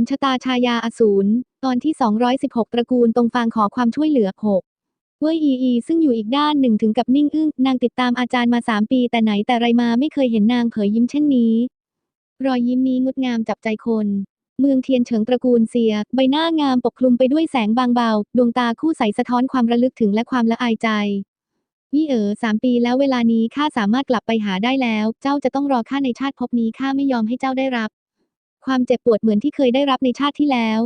นชะตาชายาอสูร ตอนที่ 216 ตระกูลตรงฟางขอความช่วยเหลือ 6 เว่ยอีอีซึ่งอยู่อีกด้านหนึ่งถึงกับนิ่งอึ้ง นางติดตามอาจารย์มาสามปีแต่ไหนแต่ไรมาไม่เคยเห็นนางเผยยิ้มเช่นนี้ รอยยิ้มนี้งดงามจับใจคน เมืองเทียนเฉิงตระกูลเซีย ใบหน้างามปกคลุมไปด้วยแสงบางเบา ดวงตาคู่ใสสะท้อนความระลึกถึงและความละอายใจยี่เอ๋อสามปีแล้วเวลานี้ข้าสามารถกลับไปหาได้แล้ว เจ้าจะต้องรอข้าในชาติภพนี้ข้าไม่ยอมให้เจ้าได้รับ ความเจ็บปวดเหมือนที่เคยได้รับในชาติที่แล้ว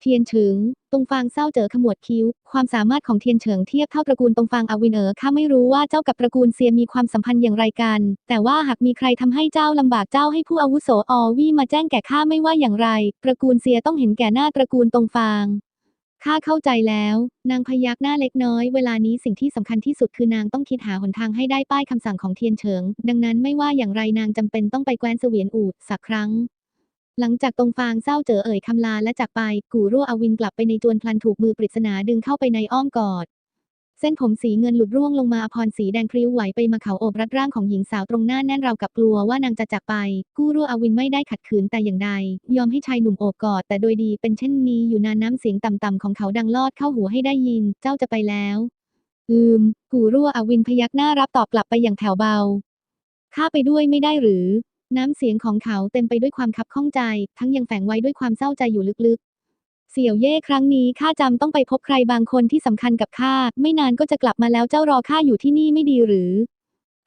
เทียนเฉิง ตรงฟางเศร้าเจอขมวดคิ้ว ความสามารถของเทียนเฉิงเทียบเท่าตระกูลตรงฟางอวินเอ๋อข้าไม่รู้ว่าเจ้ากับตระกูลเซียมีความสัมพันธ์อย่างไรกัน แต่ว่าหากมีใครทำให้เจ้าลำบากเจ้าให้ผู้อาวุโสอวี่มาแจ้งแก่ข้าไม่ว่าอย่างไร ตระกูลเซียต้องเห็นแก่หน้าตระกูลตรงฟางข้าเข้าใจแล้ว นางพยักหน้าเล็กน้อย เวลานี้สิ่งที่สำคัญที่สุดคือนางต้องคิดหาหนทางให้ได้ป้ายคำสั่งของเทียนเฉิง ดังนั้นไม่ว่าอย่างไรนางจำเป็นต้องไปแคว้นเสวียนอูดสักครั้ง หลังจากตรงฟางเศร้าเจอเอ่ยคำลาและจากไป กูรั่วอวินกลับไปในจวนพลันถูกมือปริศนาดึงเข้าไปในอ้อมกอด เส้นผมสีเงินหลุดร่วงลงมาอภรสีแดงพริ้วไหวไปมาเขาโอบรัดร่างของหญิงสาวตรงหน้าแน่นราวกับกลัวว่านางจะจากไป กู้รั่วอวินไม่ได้ขัดขืนแต่อย่างใด ยอมให้ชายหนุ่มโอบกอด แต่โดยดีเป็นเช่นนี้อยู่นานน้ำเสียงต่ำๆของเขาดังลอดเข้าหูให้ได้ยิน เจ้าจะไปแล้ว อืม กูรั่วอวินพยักหน้ารับตอบกลับไปอย่างแผ่วเบาข้าไปด้วยไม่ได้หรือ น้ำเสียงของเขาเต็มไปด้วยความคับข้องใจ ทั้งยังแฝงไว้ด้วยความเศร้าใจอยู่ลึกๆ เสี่ยวเย่ครั้งนี้ข้าจำต้องไปพบใครบางคนที่สำคัญกับข้า ไม่นานก็จะกลับมาแล้วเจ้ารอข้าอยู่ที่นี่ไม่ดีหรือ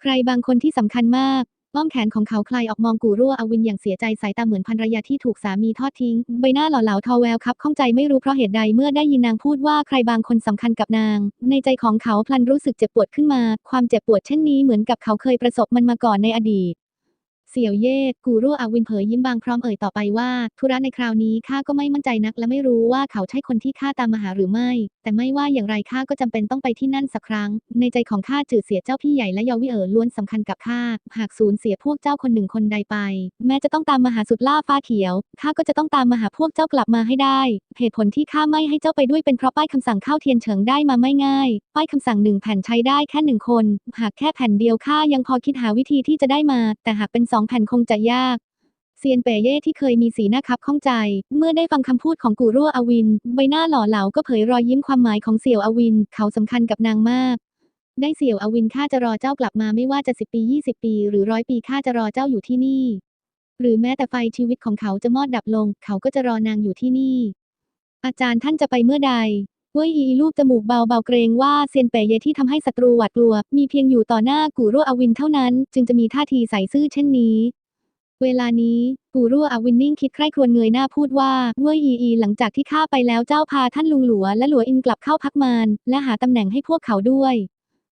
ใครบางคนที่สำคัญมากอ้อมแขนของเขาคลายออกมองกูรั่วอวินอย่างเสียใจสายตาเหมือนภรรยาที่ถูกสามีทอดทิ้ง ใบหน้าหล่อเหลาทอแววครับข้องใจไม่รู้เพราะเหตุใดเมื่อได้ยินนางพูดว่าใครบางคนสำคัญกับนาง ในใจของเขาพลันรู้สึกเจ็บปวดขึ้นมา ความเจ็บปวดเช่นนี้เหมือนกับเขาเคยประสบมันมาก่อนในอดีต เสี่ยวเย่กูรั่วอาวินเผยยิ้มบางพร้อมเอ่ยต่อไปว่า ธุระในคราวนี้ข้าก็ไม่มั่นใจนัก และไม่รู้ว่าเขาใช่คนที่ข้าตามมาหาหรือไม่ แต่ไม่ว่าอย่างไรข้าก็จำเป็นต้องไปที่นั่นสักครั้ง ในใจของข้าจืดเสียเจ้าพี่ใหญ่และเยาวิเอ๋อล้วนสำคัญกับข้า หากสูญเสียพวกเจ้าคนหนึ่งคนใดไป แม้จะต้องตามมาหาสุดล่าฟ้าเขียวข้าก็จะต้องตามมาหาพวกเจ้ากลับมาให้ได้ เหตุผลที่ข้าไม่ให้เจ้าไปด้วยเป็นเพราะป้ายคำสั่งเข้าเทียนเฉิงได้มาไม่ง่าย ป้ายคำสั่งหนึ่งแผ่นใช้ได้แค่หนึ่งคน หากแค่แผ่นเดียวข้ายังพอคิดหาวิธีที่จะได้มา แต่หากเป็นสองแผ่นคงจะยากเซียนเปเย่ที่เคยมีสีหน้าคับข้องใจ เมื่อได้ฟังคำพูดของกูรั่วอวิน ใบหน้าหล่อเหลาก็เผยรอยยิ้มความหมายของเสี่ยวอวิน เขาสำคัญกับนางมาก ได้เสี่ยวอวินข้าจะรอเจ้ากลับมาไม่ว่าจะสิบปียี่สิบปี หรือร้อยปีข้าจะรอเจ้าอยู่ที่นี่ หรือแม้แต่ไฟชีวิตของเขาจะมอดดับลง เขาก็จะรอนางอยู่ที่นี่ อาจารย์ท่านจะไปเมื่อใด เว่ยอีลูบจมูกเบาเบาๆเกรงว่าเซียนเปเยที่ทำให้ศัตรูหวาดกลัว มีเพียงอยู่ต่อหน้ากูรั่วอวินเท่านั้น จึงจะมีท่าทีใสซื่อเช่นนี้ เวลานี้กูรั่วอวินนิ่งคิดใคร่ครวญเงยหน้าพูดว่าเว่ยอีอีหลังจากที่ข้าไปแล้วเจ้าพาท่านลุงหลัวและหลัวอินกลับเข้าพักมารและหาตำแหน่งให้พวกเขาด้วย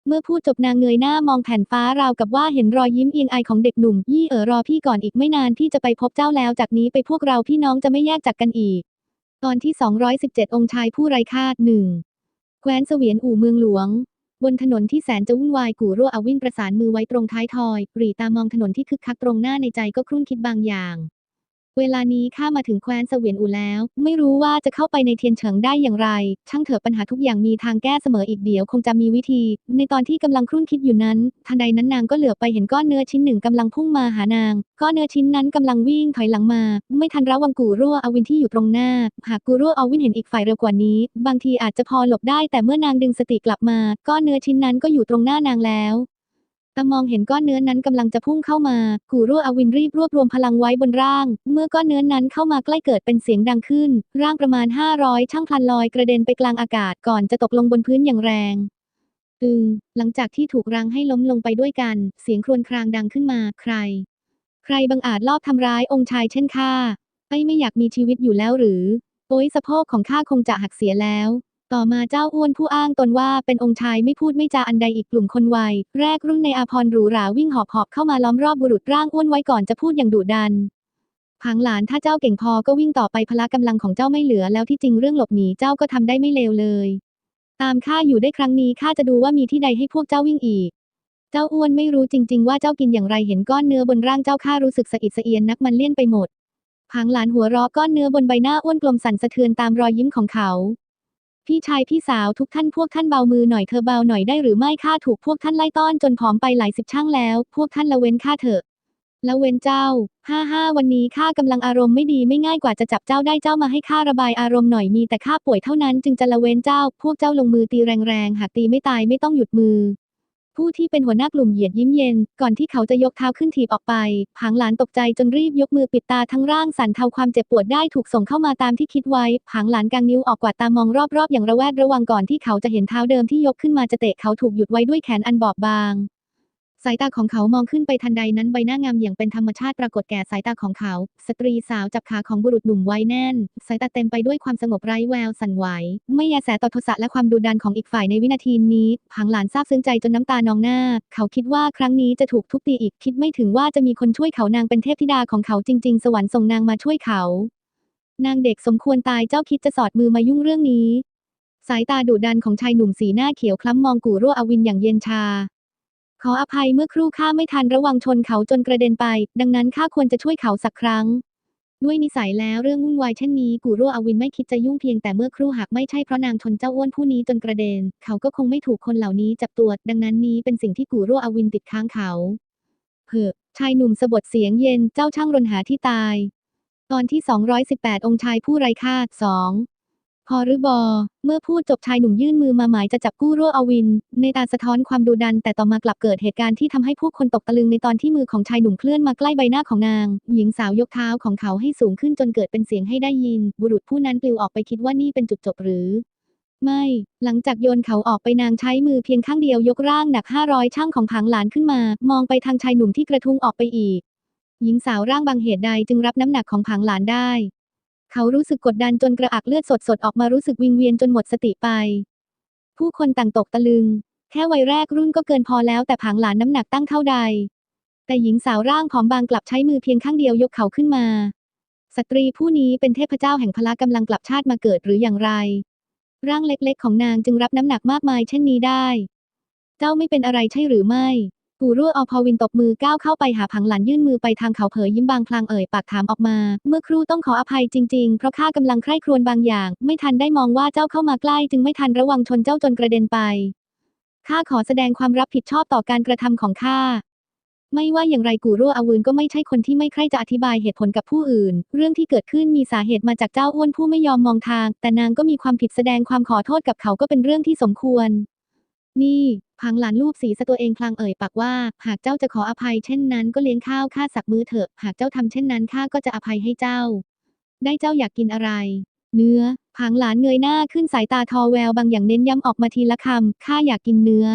เมื่อพูดจบนางเงยหน้ามองแผ่นฟ้าราวกับว่าเห็นรอยยิ้มเอียงอายของเด็กหนุ่ม ยี่เอ๋อรอพี่ก่อนอีกไม่นานพี่จะไปพบเจ้าแล้วจากนี้ไปพวกเราพี่น้องจะไม่แยกจากกันอีก ตอนที่ 217 องค์ชายผู้ไร้คาดหนึ่งแคว้นเสวียนอู่เมืองหลวง บนถนนที่แสนจะวุ่นวายกูรั่วอวินประสานมือไว้ตรงท้ายทอยปรีตามองถนนที่คึกคักตรงหน้าในใจก็ครุ่นคิดบางอย่าง เวลานี้ข้ามาถึงแคว้นเสวียนอู่แล้ว ไม่รู้ว่าจะเข้าไปในเทียนเฉิงได้อย่างไร ช่างเถอะปัญหาทุกอย่างมีทางแก้เสมออีกเดียวคงจะมีวิธี ในตอนที่กำลังครุ่นคิดอยู่นั้น ทันใดนั้นนางก็เหลือบไปเห็นก้อนเนื้อชิ้นหนึ่งกำลังพุ่งมาหานาง ก้อนเนื้อชิ้นนั้นกำลังวิ่งถอยหลังมา ไม่ทันระวังกูรั่วอวินที่อยู่ตรงหน้า หากกูรั่วอวินเห็นอีกฝ่ายเร็วกว่านี้ บางทีอาจจะพอหลบได้แต่เมื่อนางดึงสติกลับมา ก้อนเนื้อชิ้นนั้นก็อยู่ตรงหน้านางแล้ว ตามองเห็นก้อนเนื้อนั้นกำลังจะพุ่งเข้ามา กูรั่วอวินรีบรวบรวมพลังไว้บนร่าง เมื่อก้อนเนื้อนั้นเข้ามาใกล้เกิดเป็นเสียงดังขึ้น ร่างประมาณ 500 ช่างพลันลอยกระเด็นไปกลางอากาศก่อนจะตกลงบนพื้นอย่างแรงตึงหลังจากที่ถูกรังให้ล้มลงไปด้วยกัน เสียงครวญครางดังขึ้นมา ใคร ใครบังอาจลอบทำร้ายองค์ชายเช่นข้าไอ้ไม่อยากมีชีวิตอยู่แล้วหรือ โอ้ยสะโพกของข้าคงจะหักเสียแล้ว ต่อมาเจ้าอ้วนผู้อ้างตนว่าเป็นองค์ชายไม่พูดไม่จาอันใดอีกกลุ่มคนวัย แรกรุ่นในอาพรหรูหราวิ่งหอบหอบเข้ามาล้อมรอบบุรุษร่างอ้วนไว้ก่อนจะพูดอย่างดุดันพังหลานถ้าเจ้าเก่งพอก็วิ่งต่อไปพละกำลังของเจ้าไม่เหลือแล้วที่จริงเรื่องหลบหนีเจ้าก็ทำได้ไม่เลวเลย ตามข้าอยู่ได้ครั้งนี้ข้าจะดูว่ามีที่ใดให้พวกเจ้าวิ่งอีก เจ้าอ้วนไม่รู้จริง ๆ ว่าเจ้ากินอย่างไรเห็นก้อนเนื้อบนร่างเจ้าข้ารู้สึกสะอิดสะเอียนนักมันเลี่ยนไปหมดพังหลานหัวเราะก้อนเนื้อบนใบหน้าอ้วนกลมสั่นสะเทือนตามรอยยิ้มของเขา พี่ชายพี่สาวทุกท่านพวกท่านเบามือหน่อยเธอเบาหน่อยได้หรือไม่ข้าถูกพวกท่านไล่ต้อนจนผอมไปหลายสิบช่างแล้ว พวกท่านละเว้นข้าเถอะละเว้นเจ้า ห้าห้าวันนี้ข้ากำลังอารมณ์ไม่ดีไม่ง่ายกว่าจะจับเจ้าได้เจ้ามาให้ข้าระบายอารมณ์หน่อยมีแต่ข้าป่วยเท่านั้นจึงจะละเว้นเจ้า พวกเจ้าลงมือตีแรงๆหากตีไม่ตายไม่ต้องหยุดมือ ผู้ที่เป็นหัวหน้ากลุ่มเหยียดยิ้มเย็น ก่อนที่เขาจะยกเท้าขึ้นถีบออกไป ผางหลานตกใจจนรีบยกมือปิดตาทั้งร่างสั่นเทาความเจ็บปวดได้ถูกส่งเข้ามาตามที่คิดไว้ ผางหลานกางนิ้วออกกวาดตามองรอบๆ อย่างระแวดระวังก่อนที่เขาจะเห็นเท้าเดิมที่ยกขึ้นมาจะเตะเขาถูกหยุดไว้ด้วยแขนอันบอบบาง สายตาของเขามองขึ้นไปทันใดนั้นใบหน้างามอย่างเป็นธรรมชาติปรากฏแก่สายตาของเขา สตรีสาวจับขาของบุรุษหนุ่มไว้แน่น สายตาเต็มไปด้วยความสงบไร้แววสั่นไหว ไม่แยแสต่อโทสะและความดุดันของอีกฝ่ายในวินาทีนี้ผังหลานซาบซึ้งใจจนน้ำตานองหน้า เขาคิดว่าครั้งนี้จะถูกทุบตีอีกคิดไม่ถึงว่าจะมีคนช่วยเขานางเป็นเทพธิดาของเขาจริง ๆ สวรรค์ส่งนางมาช่วยเขา นางเด็กสมควรตายเจ้าคิดจะสอดมือมายุ่งเรื่องนี้ สายตาดุดันของชายหนุ่มสีหน้าเขียวคล้ำมองกู่รั่วอวินอย่างเย็นชา ออภัยเมื่อครู่ข้าไม่ทันระวังชนเขาจนกระเด็นไป ดังนั้นข้าควรจะช่วยเขาสักครั้ง ด้วยนิสัยแล้วเรื่องวุ่นวายเช่นนี้กูรั่วอวินไม่คิดจะยุ่งเพียงแต่เมื่อครู่หากไม่ใช่เพราะนางชนเจ้าอ้วนผู้นี้จนกระเด็น เขาก็คงไม่ถูกคนเหล่านี้จับตัว ดังนั้นนี้เป็นสิ่งที่กูรั่วอวินติดค้างเขาเพ่อชายหนุ่มสะบดเสียงเย็นเจ้าช่างรนหาที่ตาย ตอนที่ 218 องค์ชายผู้ไร้ค่าสอง พอหรือบอ เมื่อพูดจบชายหนุ่มยื่นมือมาหมายจะจับกู้รั่วอวิน ในตาสะท้อนความดุดัน แต่ต่อมากลับเกิดเหตุการณ์ที่ทำให้ผู้คนตกตะลึงในตอนที่มือของชายหนุ่มเคลื่อนมาใกล้ใบหน้าของนาง หญิงสาวยกเท้าของเขาให้สูงขึ้นจนเกิดเป็นเสียงให้ได้ยิน บุรุษผู้นั้นปลิวออกไปคิดว่านี่เป็นจุดจบหรือ ไม่ หลังจากโยนเขาออกไปนางใช้มือเพียงข้างเดียวยกร่างหนัก500ช่างของผังหลานขึ้นมา มองไปทางชายหนุ่มที่กระทุ้งออกไปอีก หญิงสาวร่างบางเหตุใดจึงรับน้ำหนักของผังหลานได้ เขารู้สึกกดดันจนกระอักเลือดสดๆออกมารู้สึกวิงเวียนจนหมดสติไป ผู้คนต่างตกตะลึง แค่วัยแรกรุ่นก็เกินพอแล้วแต่ผังหลานน้ำหนักตั้งเท่าใด แต่หญิงสาวร่างผอมบางกลับใช้มือเพียงข้างเดียวยกเขาขึ้นมา สตรีผู้นี้เป็นเทพเจ้าแห่งพละกำลังกลับชาติมาเกิดหรืออย่างไร ร่างเล็กๆ ของนางจึงรับน้ำหนักมากมายเช่นนี้ได้ เจ้าไม่เป็นอะไรใช่หรือไม่ กูรั่วอพอวินตบมือก้าวเข้าไปหาผังหลันยื่นมือไปทางเขาเผยยิ้มบางพลางเอ่ยปากถามออกมา เมื่อครู่ต้องขออภัยจริงๆ เพราะข้ากำลังใคร่ครวญบางอย่าง ไม่ทันได้มองว่าเจ้าเข้ามาใกล้จึงไม่ทันระวังชนเจ้าจนกระเด็นไปข้าขอแสดงความรับผิดชอบต่อการกระทำของข้าไม่ว่าอย่างไรกูรั่วอาวุนก็ไม่ใช่คนที่ไม่ใคร่จะอธิบายเหตุผลกับผู้อื่น เรื่องที่เกิดขึ้นมีสาเหตุมาจากเจ้าอ้วนผู้ไม่ยอมมองทาง แต่นางก็มีความผิดแสดงความขอโทษกับเขาก็เป็นเรื่องที่สมควร นี่ พังหลานลูบสีสะตัวเองพลางเอ่ยปากว่า หากเจ้าจะขออภัยเช่นนั้นก็เลี้ยงข้าวข้าสักมือเถอะ หากเจ้าทำเช่นนั้นข้าก็จะอภัยให้เจ้า ได้เจ้าอยากกินอะไร เนื้อพังหลานเงยหน้าขึ้นสายตาทอแววบางอย่างเน้นย้ำออกมาทีละคำข้าอยากกินเนื้อ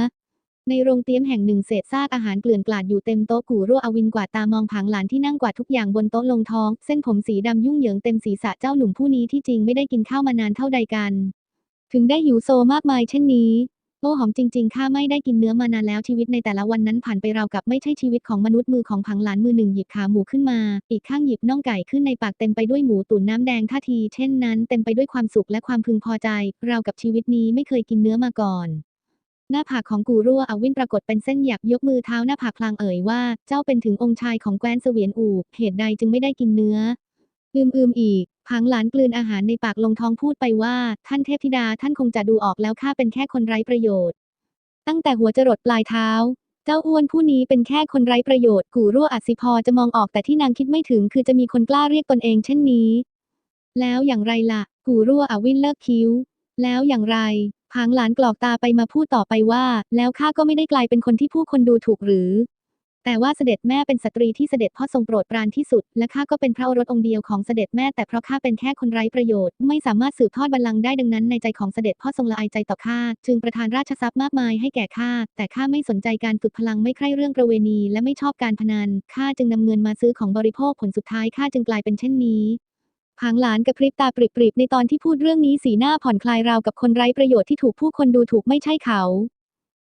ในโรงเตี๊ยมแห่งหนึ่งเศษซากอาหารเกลื่อนกลาดอยู่เต็มโต๊ะกูรั่วอวินกวาดตามองผังหลานที่นั่งกวาดทุกอย่างบนโต๊ะลงท้อง เส้นผมสีดำยุ่งเหยิงเต็มศีรษะเจ้าหนุ่มผู้นี้ที่จริงไม่ได้กินข้าวมานานเท่าใดกัน ถึงได้หิวโซมากมายเช่นนี้ โอ้หอมจริงๆ ข้าไม่ได้กินเนื้อมานานแล้วชีวิตในแต่ละวันนั้นผ่านไปราวกับไม่ใช่ชีวิตของมนุษย์มือของผังหลานมือหนึ่งหยิบขาหมูขึ้นมา อีกข้างหยิบน่องไก่ขึ้นในปากเต็มไปด้วยหมูตุ๋นน้ำแดงท่าที เช่นนั้นเต็มไปด้วยความสุขและความพึงพอใจราวกับชีวิตนี้ไม่เคยกินเนื้อมาก่อน หน้าผากของกูรั่วอวินปรากฏเป็นเส้นหยักยกมือเท้าหน้าผากพลางเอ่ยว่า เจ้าเป็นถึงองค์ชายของแคว้นเสวียนอูเหตุใดจึงไม่ได้กินเนื้อ อืมอืมอีก พังหลานกลืนอาหารในปากลงท้องพูดไปว่า ท่านเทพธิดาท่านคงจะดูออกแล้วข้าเป็นแค่คนไร้ประโยชน์ ตั้งแต่หัวจรดปลายเท้า เจ้าอ้วนผู้นี้เป็นแค่คนไร้ประโยชน์กูรั่วอัศิพอจะมองออกแต่ที่นางคิดไม่ถึง คือจะมีคนกล้าเรียกตนเองเช่นนี้ แล้วอย่างไรล่ะ กูรั่วอวินเลิกคิ้ว แล้วอย่างไรพางหลานกรอกตาไปมาพูดต่อไปว่า แล้วข้าก็ไม่ได้กลายเป็นคนที่ผู้คนดูถูกหรือ แต่ว่าเสด็จแม่เป็นสตรีที่เสด็จพ่อทรงโปรดปรานที่สุด และข้าก็เป็นพระโอรสองค์เดียวของเสด็จแม่แต่เพราะข้าเป็นแค่คนไร้ประโยชน์ไม่สามารถสืบทอดบัลลังก์ได้ดังนั้นในใจของเสด็จพ่อทรงละอายใจต่อข้าจึงประทานราชทรัพย์มากมายให้แก่ข้าแต่ข้าไม่สนใจการฝึกพลังไม่ใคร่เรื่องประเวณี และไม่ชอบการพนันข้าจึงนำเงินมาซื้อของบริโภคผลสุดท้ายข้าจึงกลายเป็นเช่นนี้ผางหลานกระพริบตาปริบๆในตอนที่พูดเรื่องนี้สีหน้าผ่อนคลายราวกับคนไร้ประโยชน์ที่ถูกผู้คนดูถูกไม่ใช่เขา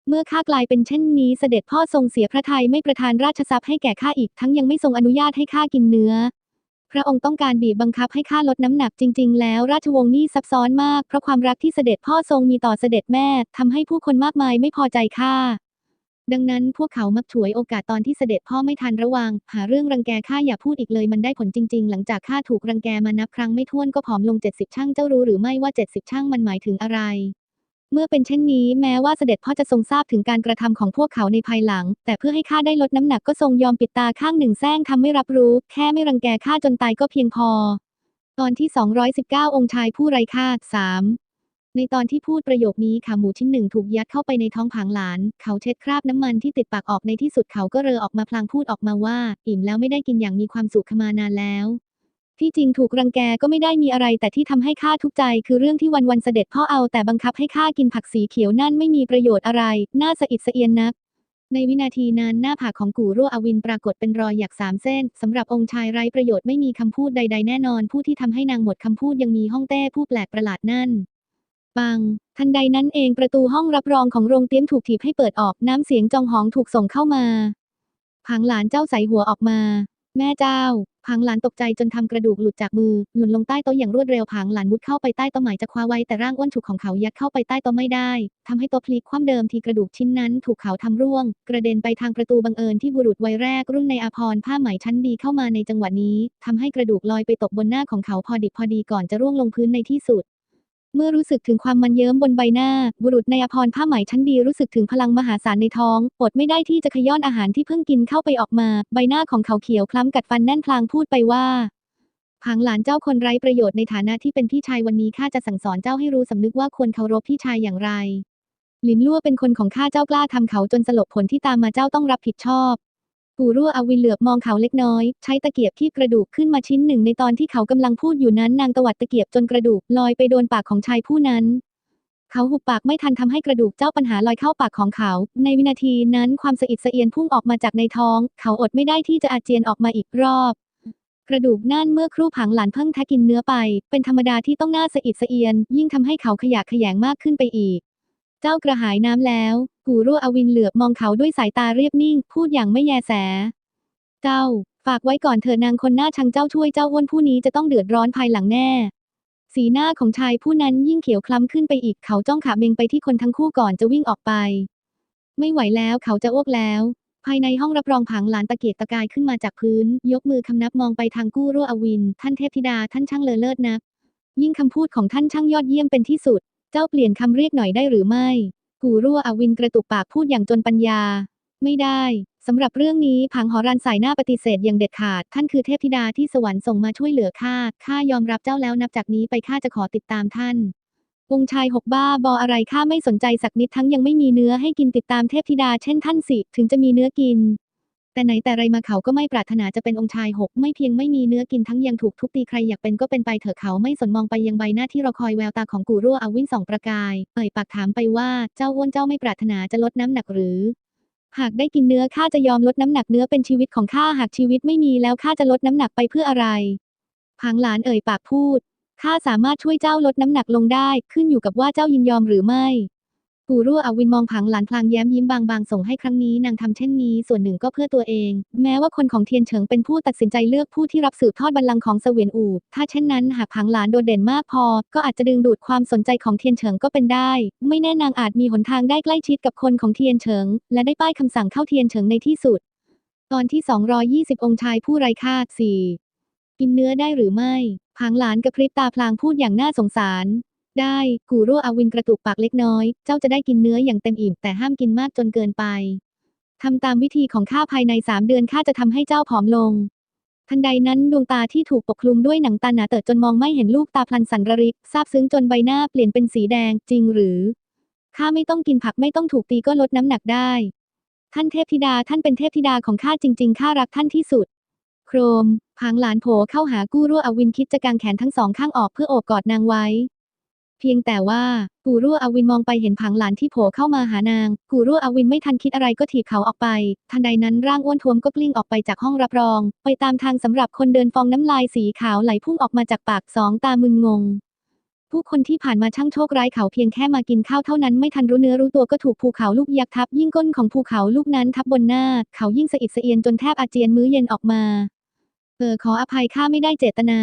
เมื่อข้ากลายเป็นเช่นนี้เสด็จพ่อทรงเสียพระทัยไม่ประทานราชทรัพย์ให้แก่ข้าอีกทั้งยังไม่ทรงอนุญาตให้ข้ากินเนื้อ พระองค์ต้องการบีบบังคับให้ข้าลดน้ำหนักจริง ๆ แล้วราชวงศ์นี่ซับซ้อนมากเพราะความรักที่เสด็จพ่อทรงมีต่อเสด็จแม่ทำให้ผู้คนมากมายไม่พอใจข้าดังนั้นพวกเขามักฉวยโอกาสตอนที่เสด็จพ่อไม่ทันระวัง หาเรื่องรังแกข้าอย่าพูดอีกเลยมันได้ผลจริง ๆ หลังจากข้าถูกรังแกมานับครั้งไม่ถ้วนก็ผอมลง 70 ช่างเจ้ารู้หรือไม่ว่า 70 ช่างมันหมายถึงอะไร เมื่อเป็นเช่นนี้แม้ว่าเสด็จพ่อจะทรงทราบถึงการกระทำของพวกเขาในภายหลัง แต่เพื่อให้ข้าได้ลดน้ำหนักก็ทรงยอมปิดตาข้างหนึ่งแซงทำไม่รับรู้ แค่ไม่รังแกข้าจนตายก็เพียงพอ ตอนที่ 219 องค์ชายผู้ไร้ค่าสามในตอนที่พูดประโยคนี้ขาหมูชิ้นหนึ่งถูกยัดเข้าไปในท้องผางหลาน เขาเช็ดคราบน้ำมันที่ติดปากออกในที่สุดเขาก็เรอออกมาพลางพูดออกมาว่า อิ่มแล้วไม่ได้กินอย่างมีความสุขมานานแล้ว ที่จริงถูกรังแกก็ไม่ได้มีอะไร แต่ที่ทำให้ข้าทุกข์ใจ คือเรื่องที่วันวันเสด็จพ่อเอาแต่บังคับให้ข้ากินผักสีเขียวนั่นไม่มีประโยชน์อะไร น่าสะอิดสะเอียนนัก ในวินาทีนั้นหน้าผากของกูรั่วอวินปรากฏเป็นรอยหยักสามเส้นสำหรับองค์ชายไร้ประโยชน์ไม่มีคำพูดใด ๆ แน่นอน ผู้ที่ทำให้นางหมดคำพูดยังมีห้องเต้ผู้แปลกประหลาดนั่นปัง ทันใดนั้นเองประตูห้องรับรองของโรงเตี้ยมถูกถีบให้เปิดออกน้ำเสียงจองหองถูกส่งเข้ามาพังหลานเจ้าใสหัวออกมา แม่เจ้า พังหลานตกใจจนทำกระดูกหลุดจากมือ หล่นลงใต้โต๊ะอย่างรวดเร็วพังหลานมุดเข้าไปใต้โต๊ะหมายจะคว้าไว้แต่ร่างอ้วนฉุกของเขายัดเข้าไปใต้โต๊ะไม่ได้ทำให้โต๊ะพลิกคว่ำเดิมทีกระดูกชิ้นนั้นถูกเขาทำร่วง กระเด็นไปทางประตูบังเอิญที่บุรุษวัยแรกรุ่นในอาภรณ์ผ้าไหมชั้นดีเข้ามาในจังหวะนี้ทำให้กระดูกลอยไปตกบนหน้าของเขาพอดิบพอดีก่อนจะร่วงลงพื้นในที่สุด เมื่อรู้สึกถึงความมันเยิ้มบนใบหน้า บุรุษในอภรผ้าไหมชั้นดีรู้สึกถึงพลังมหาศาลในท้อง อดไม่ได้ที่จะขย้อนอาหารที่เพิ่งกินเข้าไปออกมา ใบหน้าของเขาเขียวคล้ำกัดฟันแน่นพลางพูดไปว่าพังหลานเจ้าคนไร้ประโยชน์ในฐานะที่เป็นพี่ชายวันนี้ข้าจะสั่งสอนเจ้าให้รู้สำนึกว่าควรเคารพพี่ชายอย่างไรลินลั่วเป็นคนของข้าเจ้ากล้าทำเขาจนสลบผลที่ตามมาเจ้าต้องรับผิดชอบ กูรั่วอวินเหลือบมองเขาเล็กน้อย ใช้ตะเกียบที่กระดูกขึ้นมาชิ้นหนึ่งในตอนที่เขากำลังพูดอยู่นั้นนางตวัดตะเกียบจนกระดูกลอยไปโดนปากของชายผู้นั้น เขาหุบปากไม่ทันทำให้กระดูกเจ้าปัญหาลอยเข้าปากของเขา ในวินาทีนั้นความสะอิดสะเอียนพุ่งออกมาจากในท้อง เขาอดไม่ได้ที่จะอาเจียนออกมาอีกรอบกระดูกนั่นเมื่อครู่ผังหลานเพิ่งแทะกินเนื้อไป เป็นธรรมดาที่ต้องหน้าสะอิดสะเอียน ยิ่งทำให้เขาขยะแขยงมากขึ้นไปอีก เจ้ากระหายน้ำแล้ว กูรั่วอวินเหลือบมองเขาด้วยสายตาเรียบนิ่ง พูดอย่างไม่แยแส เจ้า ฝากไว้ก่อนเถอนางคนหน้าชังเจ้าช่วยเจ้าอ้วนผู้นี้จะต้องเดือดร้อนภายหลังแน่ สีหน้าของชายผู้นั้นยิ่งเขียวคล้ำขึ้นไปอีกเขาจ้องขาเมงไปที่คนทั้งคู่ก่อนจะวิ่งออกไป ไม่ไหวแล้วเขาจะอ้วกแล้ว ภายในห้องรับรองผังหลานตะเกียกตะกายขึ้นมาจากพื้น ยกมือคำนับมองไปทางกู้รั่วอวิน ท่านเทพธิดาท่านช่างเลอเลิศนัก ยิ่งคำพูดของท่านช่างยอดเยี่ยมเป็นที่สุด เจ้าเปลี่ยนคำเรียกหน่อยได้หรือไม่ กูรั่วอวินกระตุกปากพูดอย่างจนปัญญา ไม่ได้สำหรับเรื่องนี้ผังหอรันสายหน้าปฏิเสธอย่างเด็ดขาด ท่านคือเทพธิดาที่สวรรค์ส่งมาช่วยเหลือข้าข้ายอมรับเจ้าแล้วนับจากนี้ไปข้าจะขอติดตามท่านองค์ชายหกบ้าบออะไรข้าไม่สนใจสักนิดทั้งยังไม่มีเนื้อให้กินติดตามเทพธิดาเช่นท่านสิ ถึงจะมีเนื้อกิน แต่ไหนแต่ไรมาเขาก็ไม่ปรารถนาจะเป็นองค์ชายหก ไม่เพียงไม่มีเนื้อกินทั้งยังถูกทุบตีใครอยากเป็นก็เป็นไปเถอะเขาไม่สนมองไปยังใบหน้าที่รอคอยแววตาของกูรั่วอาวินสองประกาย เอ่ยปากถามไปว่าเจ้าอ้วนเจ้าไม่ปรารถนาจะลดน้ำหนักหรือ หากได้กินเนื้อข้าจะยอมลดน้ำหนักเนื้อเป็นชีวิตของข้าหากชีวิตไม่มีแล้วข้าจะลดน้ำหนักไปเพื่ออะไรพังหลานเอ่ยปากพูดข้าสามารถช่วยเจ้าลดน้ำหนักลงได้ ขึ้นอยู่กับว่าเจ้ายินยอมหรือไม่ กูรั่วอวินมองผังหลานพลางแย้มยิ้มบางๆ ส่งให้ครั้งนี้นางทำเช่นนี้ ส่วนหนึ่งก็เพื่อตัวเอง แม้ว่าคนของเทียนเฉิงเป็นผู้ตัดสินใจเลือกผู้ที่รับสืบทอดบัลลังก์ของเสวียนอู่ถ้าเช่นนั้นหากผังหลานโดดเด่นมากพอ ก็อาจจะดึงดูดความสนใจของเทียนเฉิงก็เป็นได้ ไม่แน่นางอาจมีหนทางได้ใกล้ชิดกับคนของเทียนเฉิง และได้ป้ายคำสั่งเข้าเทียนเฉิงในที่สุด ตอนที่ 220 องค์ชายผู้ไร้ค่าสี่กินเนื้อได้หรือไม่ผางหลานกระพริบตาพลางพูดอย่างน่าสงสาร ได้ กูรั่วอวินกระตุกปากเล็กน้อย เจ้าจะได้กินเนื้ออย่างเต็มอิ่มแต่ห้ามกินมากจนเกินไปทำตามวิธีของข้าภายในสามเดือนข้าจะทำให้เจ้าผอมลง ทันใดนั้นดวงตาที่ถูกปกคลุมด้วยหนังตาหนาเติดจนมองไม่เห็นลูกตาพลันสันระริกซาบซึ้งจนใบหน้าเปลี่ยนเป็นสีแดงจริงหรือข้าไม่ต้องกินผักไม่ต้องถูกตีก็ลดน้ำหนักได้ ท่านเทพธิดาท่านเป็นเทพธิดาของข้าจริง ๆข้ารักท่านที่สุด โครม ผางหลานโผเข้าหากู้รั่วอวินคิดจะกางแขนทั้งสองข้างออกเพื่อโอบกอดนางไว้ เพียงแต่ว่ากูรั่วอวินมองไปเห็นผางหลานที่โผล่เข้ามาหานาง กูรั่วอวินไม่ทันคิดอะไรก็ถีบเขาออกไป ทันใดนั้นร่างอ้วนท้วมก็กลิ้งออกไปจากห้องรับรอง ไปตามทางสำหรับคนเดินฟองน้ำลายสีขาวไหลพุ่งออกมาจากปากสองตามึนงงผู้คนที่ผ่านมาช่างโชคร้ายเขาเพียงแค่มากินข้าวเท่านั้นไม่ทันรู้เนื้อรู้ตัวก็ถูกภูเขาลูกยักษ์ทับ ยิ่งก้นของภูเขาลูกนั้นทับบนหน้า เขายิ่งสะอิดสะเอียนจนแทบอาเจียนมื้อเย็นออกมา เออขออภัยข้าไม่ได้เจตนา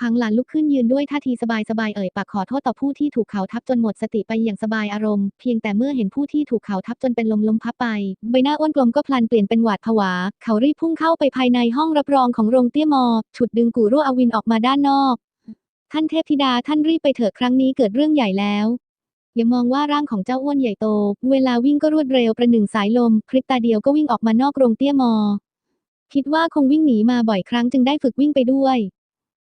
พังหลานลุกขึ้นยืนด้วยท่าทีสบายๆเอ่ยปากขอโทษต่อผู้ที่ถูกเขาทับจนหมดสติไปอย่างสบายอารมณ์ เพียงแต่เมื่อเห็นผู้ที่ถูกเขาทับจนเป็นลมล้มพับไป ใบหน้าอ้วนกลมก็พลันเปลี่ยนเป็นหวาดผวา เขารีบพุ่งเข้าไปภายในห้องรับรองของโรงเตี้ยมอ ฉุดดึงกูรั่วอวินออกมาด้านนอก ท่านเทพธิดาท่านรีบไปเถอะครั้งนี้เกิดเรื่องใหญ่แล้วอย่ามองว่าร่างของเจ้าอ้วนใหญ่โต เวลาวิ่งก็รวดเร็วประหนึ่งสายลม พริบตาเดียวก็วิ่งออกมานอกโรงเตี้ยมอ คิดว่าคงวิ่งหนีมาบ่อยครั้งจึงได้ฝึกวิ่งไปด้วย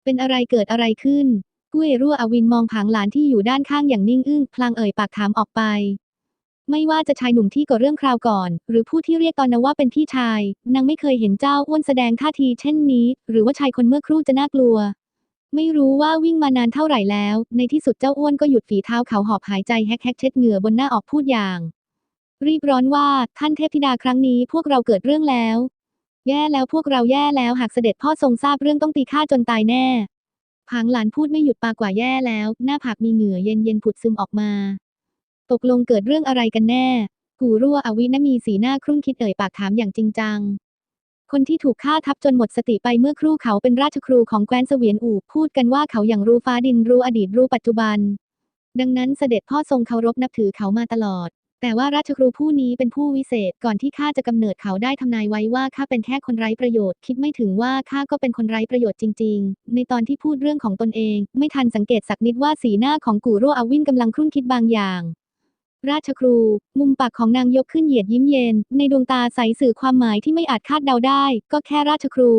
เป็นอะไรเกิดอะไรขึ้น กุ้ยรั่วอวินมองผางหลานที่อยู่ด้านข้างอย่างนิ่งอึ้งพลางเอ่ยปากถามออกไป ไม่ว่าจะชายหนุ่มที่ก่อเรื่องคราวก่อน หรือผู้ที่เรียกตอนนั้นว่าเป็นพี่ชาย นางไม่เคยเห็นเจ้าอ้วนแสดงท่าทีเช่นนี้ หรือว่าชายคนเมื่อครู่จะน่ากลัว ไม่รู้ว่าวิ่งมานานเท่าไหร่แล้ว ในที่สุดเจ้าอ้วนก็หยุดฝีเท้าเขาหอบหายใจแฮกแฮกเช็ดเหงื่อบนหน้าออกพูดอย่าง รีบร้อนว่าท่านเทพธิดาครั้งนี้พวกเราเกิดเรื่องแล้ว แย่แล้วพวกเราแย่แล้วหากเสด็จพ่อทรงทราบเรื่องต้องตีข้าจนตายแน่ผางหลานพูดไม่หยุดปากกว่าแย่แล้ว หน้าผากมีเหงื่อเย็นเย็นๆผุดซึมออกมา ตกลงเกิดเรื่องอะไรกันแน่ กูรั่วอวินมีสีหน้าครุ่นคิดเอ่ยปากถามอย่างจริงจัง คนที่ถูกฆ่าทับจนหมดสติไปเมื่อครู่เขาเป็นราชครูของแคว้นเสวียนอู่พูดกันว่าเขาอย่างรู้ฟ้าดินรู้อดีตรู้ปัจจุบัน ดังนั้นเสด็จพ่อทรงเคารพนับถือเขามาตลอด แต่ว่าราชครูผู้นี้เป็นผู้วิเศษก่อนที่ข้าจะกำเนิดเขาได้ทำนายไว้ว่าข้าเป็นแค่คนไร้ประโยชน์ คิดไม่ถึงว่าข้าก็เป็นคนไร้ประโยชน์จริง ๆ ในตอนที่พูดเรื่องของตนเอง ไม่ทันสังเกตสักนิดว่าสีหน้าของกูรัวอวินกำลังครุ่นคิดบางอย่าง ราชครู มุมปากของนางยกขึ้นเหยียดยิ้มเย็น ในดวงตาใสสื่อความหมายที่ไม่อาจคาดเดาได้ ก็แค่ราชครู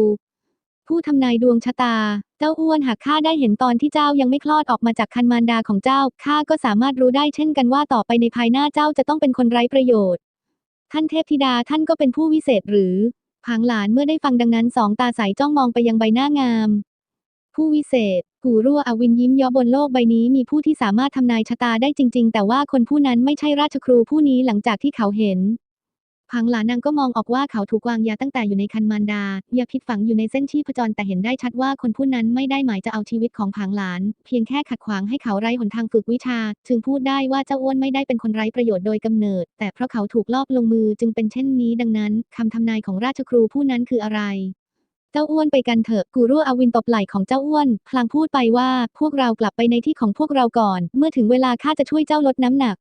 ผู้ทำนายดวงชะตา เจ้าอ้วนหากข้าได้เห็นตอนที่เจ้ายังไม่คลอดออกมาจากคันมารดาของเจ้า ข้าก็สามารถรู้ได้เช่นกันว่าต่อไปในภายหน้าเจ้าจะต้องเป็นคนไร้ประโยชน์ ท่านเทพธิดาท่านก็เป็นผู้วิเศษหรือ ผางหลานเมื่อได้ฟังดังนั้นสองตาใสจ้องมองไปยังใบหน้างาม ผู้วิเศษกูรั่วอวินยิ้มย่อบนโลกใบนี้มีผู้ที่สามารถทำนายชะตาได้จริง ๆ แต่ว่าคนผู้นั้นไม่ใช่ราชครูผู้นี้หลังจากที่เขาเห็น พังหลานางก็มองออกว่าเขาถูกวางยาตั้งแต่อยู่ในคันมารดา ยาพิษฝังอยู่ในเส้นชีพจรแต่เห็นได้ชัดว่าคนผู้นั้นไม่ได้หมายจะเอาชีวิตของผางหลาน เพียงแค่ขัดขวางให้เขาไร้หนทางฝึกวิชา จึงพูดได้ว่าเจ้าอ้วนไม่ได้เป็นคนไร้ประโยชน์โดยกำเนิด แต่เพราะเขาถูกลอบลงมือจึงเป็นเช่นนี้ ดังนั้นคำทำนายของราชครูผู้นั้นคืออะไรเจ้าอ้วนไปกันเถอะกูรั่วอวินตบไหล่ของเจ้าอ้วน พลางพูดไปว่าพวกเรากลับไปในที่ของพวกเราก่อน เมื่อถึงเวลาข้าจะช่วยเจ้าลดน้ำหนัก